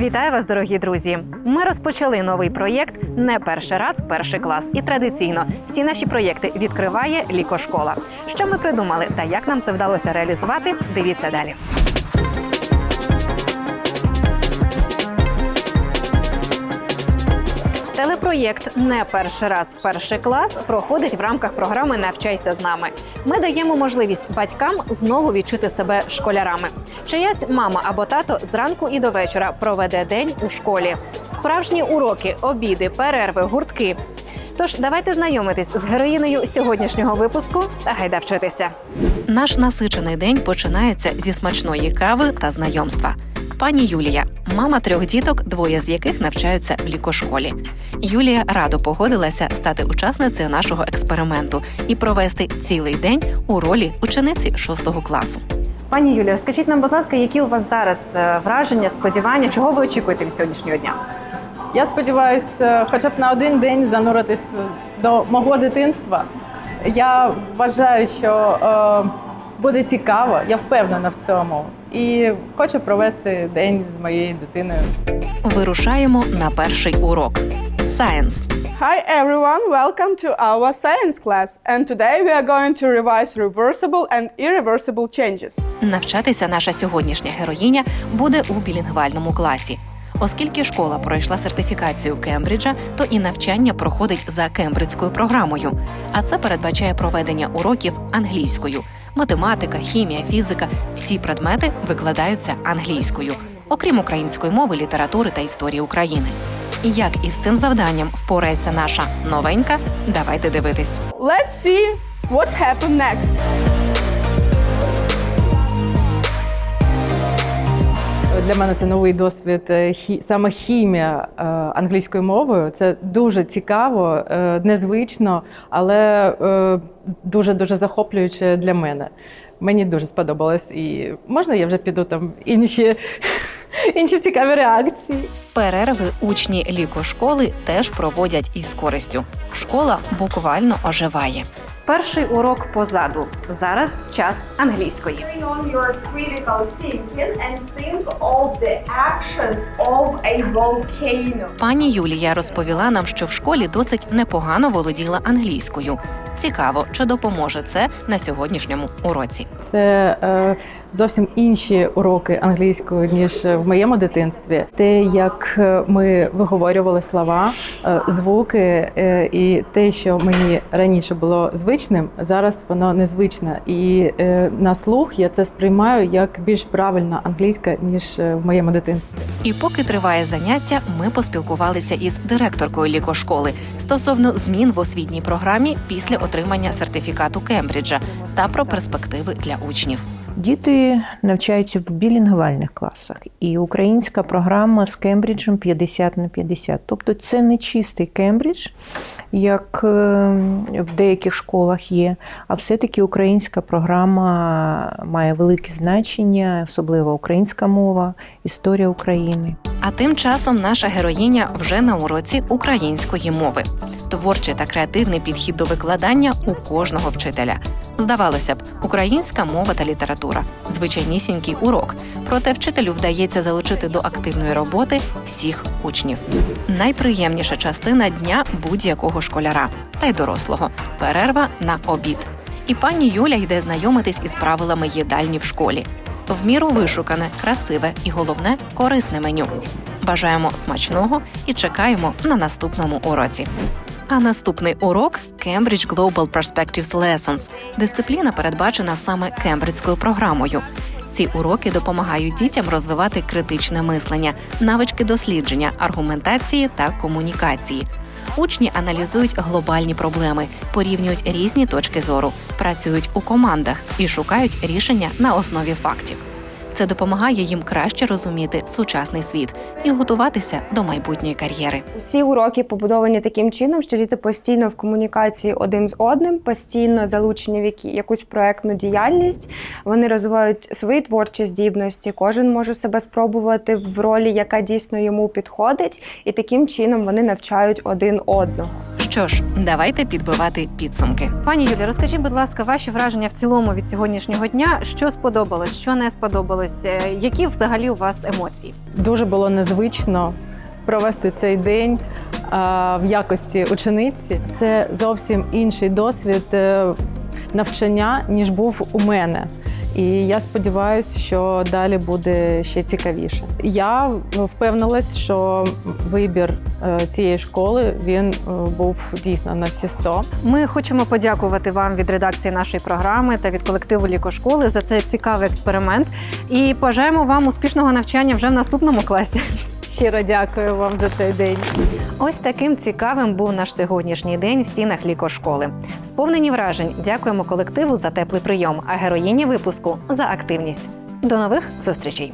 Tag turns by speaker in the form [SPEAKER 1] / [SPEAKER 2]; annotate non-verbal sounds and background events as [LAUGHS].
[SPEAKER 1] Вітаю вас, дорогі друзі! Ми розпочали новий проєкт не перший раз перший клас. І традиційно всі наші проєкти відкриває лікошкола. Що ми придумали та як нам це вдалося реалізувати? Дивіться далі. Телепроєкт не перший раз в перший клас проходить в рамках програми Навчайся з нами. Ми даємо можливість батькам знову відчути себе школярами. Чиясь мама або тато зранку і до вечора проведе день у школі. Справжні уроки, обіди, перерви, гуртки. Тож давайте знайомитись з героїнею сьогоднішнього випуску та гайда вчитися. Наш насичений день починається зі смачної кави та знайомства. Пані Юлія, мама трьох діток, двоє з яких навчаються в лікошколі. Юлія радо погодилася стати учасницею нашого експерименту і провести цілий день у ролі учениці шостого класу. Пані Юлія, скажіть нам, будь ласка, які у вас зараз е, враження, сподівання, чого ви очікуєте від сьогоднішнього дня?
[SPEAKER 2] Я сподіваюся, хоча б на один день зануритись до мого дитинства. Я вважаю, що е, буде цікаво, я впевнена в цьому. І хочу провести день з моєю дитиною.
[SPEAKER 1] Вирушаємо на перший урок Science.
[SPEAKER 3] Hi everyone, welcome to our science class. And today we are going to revise reversible and irreversible changes.
[SPEAKER 1] Навчатися наша сьогоднішня героїня буде у білінгвальному класі. Оскільки школа пройшла сертифікацію Кембриджа, то і навчання проходить за кембриджською програмою. А це передбачає проведення уроків англійською. Математика, хімія, фізика всі предмети викладаються англійською, окрім української мови, літератури та історії України. Як із цим завданням впорається наша новенька? Давайте дивитись.
[SPEAKER 3] Let's see what happened next.
[SPEAKER 2] Для мене це новий досвід. е, Саме хімія е, англійською мовою. Це дуже цікаво, е, незвично, але дуже дуже захоплююче для мене. Мені дуже сподобалось. І можна я вже піду там інші, [LAUGHS] інші цікаві реакції.
[SPEAKER 1] Перерви учні лікошколи теж проводять із користю. Школа буквально оживає. Перший урок позаду. Зараз час англійської. Пані Юлія розповіла нам, що в школі досить непогано володіла англійською. Цікаво, чи допоможе це на сьогоднішньому уроці.
[SPEAKER 2] Це е, зовсім інші уроки англійської, ніж в моєму дитинстві. Те, як е, ми виговорювали слова, е, звуки, е, і те, що мені раніше було звичним, зараз воно незвичне. І на слух я це сприймаю як більш правильна англійська, ніж в моєму дитинстві.
[SPEAKER 1] І поки триває заняття, ми поспілкувалися із директоркою лікошколи стосовно змін в освітній програмі після отримання сертифікату Кембриджа та про перспективи для учнів.
[SPEAKER 4] Діти навчаються в білінгвальних класах, і українська програма з Кембриджем 50 на 50. Тобто це не чистий Кембридж, як е, в деяких школах є, а все-таки українська програма має велике значення, особливо українська мова, історія України.
[SPEAKER 1] А тим часом наша героїня вже на уроці української мови. Творчий та креативний підхід до викладання у кожного вчителя. Здавалося б, українська мова та література звичайнісінький урок. Проте вчителю вдається залучити до активної роботи всіх учнів. Найприємніша частина дня будь-якого школяра та й дорослого перерва на обід. І пані Юля йде знайомитись із правилами їдальні в школі. В міру вишукане, красиве і головне корисне меню. Бажаємо смачного і чекаємо на наступному уроці. А наступний урок Cambridge Global Perspectives Lessons. Дисципліна передбачена саме кембриджською програмою. Ці уроки допомагають дітям розвивати критичне мислення, навички дослідження, аргументації та комунікації. Учні аналізують глобальні проблеми, порівнюють різні точки зору, працюють у командах і шукають рішення на основі фактів. Це допомагає їм краще розуміти сучасний світ і готуватися до майбутньої кар'єри.
[SPEAKER 5] Усі уроки побудовані таким чином, що діти постійно в комунікації один з одним, постійно залучені в якусь проектну діяльність. Вони розвивають свої творчі здібності. Кожен може себе спробувати в ролі, яка дійсно йому підходить, і таким чином вони навчають один одного.
[SPEAKER 1] Що ж, давайте підбивати підсумки.
[SPEAKER 6] Пані Юлі, розкажіть, будь ласка, ваші враження в цілому від сьогоднішнього дня. Що сподобалось, що не сподобалось? Е, Які взагалі у вас емоції?
[SPEAKER 2] Дуже було незвично провести цей день в якості учениці. Це зовсім інший досвід е, навчання, ніж був у мене. І я сподіваюся, що далі буде ще цікавіше. Я впевнилась, що вибір е, цієї школи він е, був дійсно на всі 100.
[SPEAKER 6] Ми хочемо подякувати вам від редакції нашої програми та від колективу лікошколи за цей цікавий експеримент. І бажаємо вам успішного навчання вже в наступному класі.
[SPEAKER 2] Щиро дякую вам за цей день.
[SPEAKER 6] Ось таким цікавим був наш сьогоднішній день в стінах лікошколи. Сповнені вражень. Дякуємо колективу за теплий прийом, а героїні випуску за активність. До нових зустрічей!